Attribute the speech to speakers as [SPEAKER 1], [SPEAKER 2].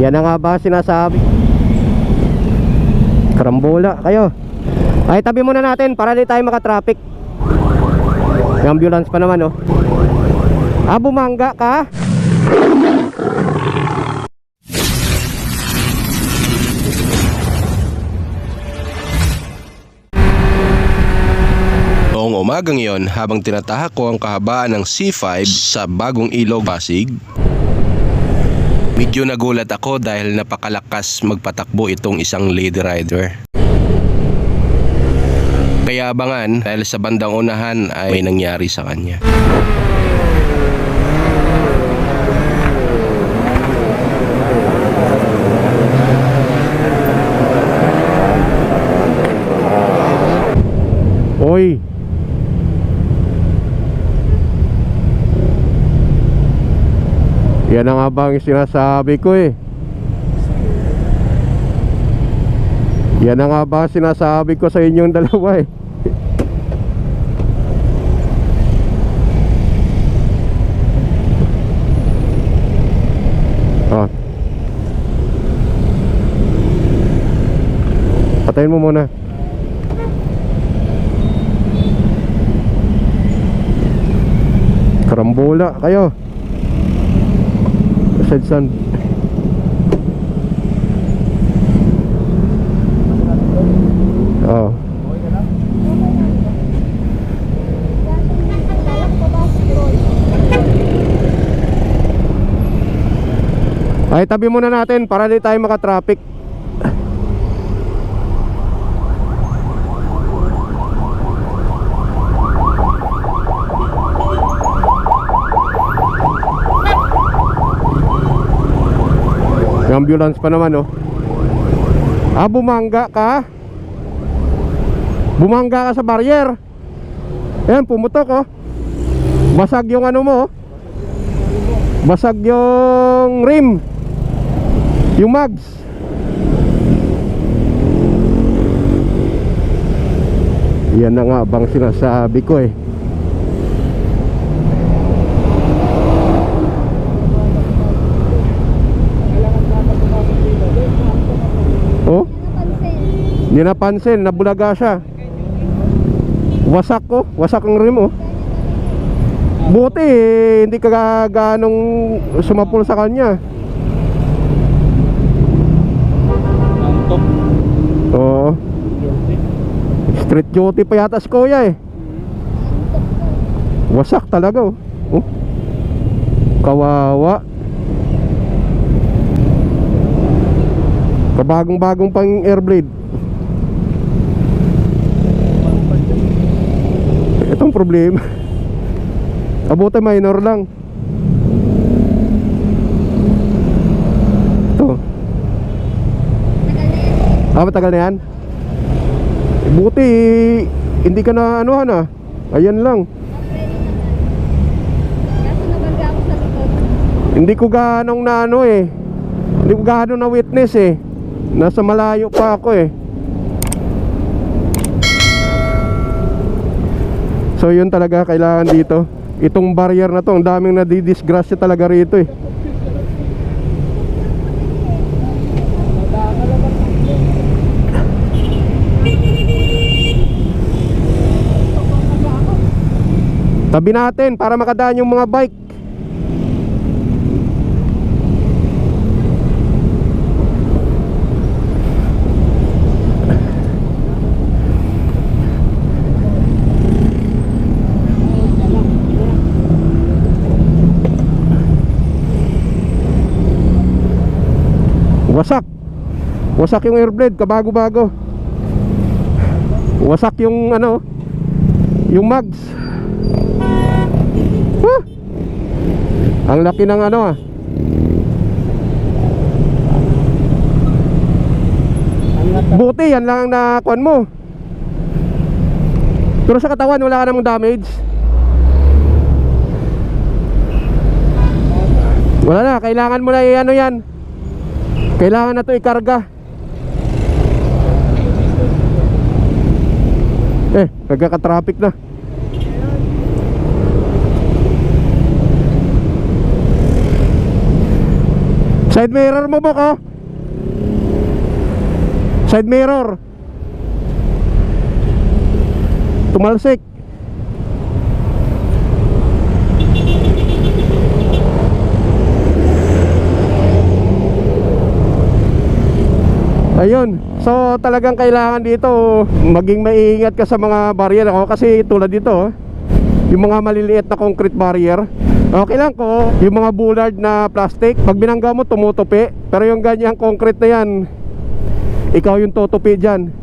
[SPEAKER 1] Yan na nga ba sinasabi? Karambola kayo. Ay tabi muna natin para di tayo makatraffic. May ambulance pa naman oh. Ah, bumangga ka?
[SPEAKER 2] Noong umagang iyon, habang tinatahak ko ang kahabaan ng C5 sa bagong ilog Pasig, medyo nagulat ako dahil napakalakas magpatakbo itong isang lady rider. Kaya abangan dahil sa bandang unahan ay may nangyari sa kanya.
[SPEAKER 1] Oy. Yan ang sinasabi ko eh. Yan ang sinasabi ko sa inyong dalawa eh. Oh. Patayin mo muna. Karambola kayo. Sedsan. Oh. Ay tabi muna natin para di tayo makatraffic. May ambulance pa naman oh. Ah, bumangga ka? Bumangga ka sa barrier. Ayan, pumutok oh. Basag yung ano mo oh. Basag yung rim. Yung mags. Yan na nga bang sinasabi ko eh. Oh? Hindi napansin, nabulaga siya. Wasak ko, wasak ang rim oh. Buti eh, hindi ka sumapul sa kanya.
[SPEAKER 3] Antok.
[SPEAKER 1] Oo. Street duty pa yata si kuya eh. Wasak talaga oh. oh. Kawawa. Kabagong-bagong pang airblade. Itong problema. Abuti minor lang. Ito. Ah, matagal na yan? Buti, hindi ka na anuhan ah. Ayan lang. Hindi ko ganong na ano eh. Hindi ko ganong na witness eh. Nasa malayo pa ako eh. So yun talaga kailangan dito. Itong barrier na to, ang daming nadidisgrasya talaga rito eh. Tabi natin para makadaan yung mga bike. Wasak. Wasak yung airblade, kabago-bago. Wasak yung ano, yung mags. Huh! Ang laki ng ano ah. Buti yan lang ang nakuan mo. Pero sa katawan wala ka namang damage. Wala na, kailangan mo na i-ano yan. Kailangan na to ikarga. Eh, nagkaka-traffic na. Side mirror mo ba ko? Side mirror. Tumalsik. Ayun. So talagang kailangan dito maging maingat ka sa mga barrier ako kasi tulad dito oh, yung mga maliliit na concrete barrier. Okay lang ko, yung mga bullard na plastic, pag binangga mo tumutupi, pero yung ganyang concrete na yan, ikaw yung tutupi dyan.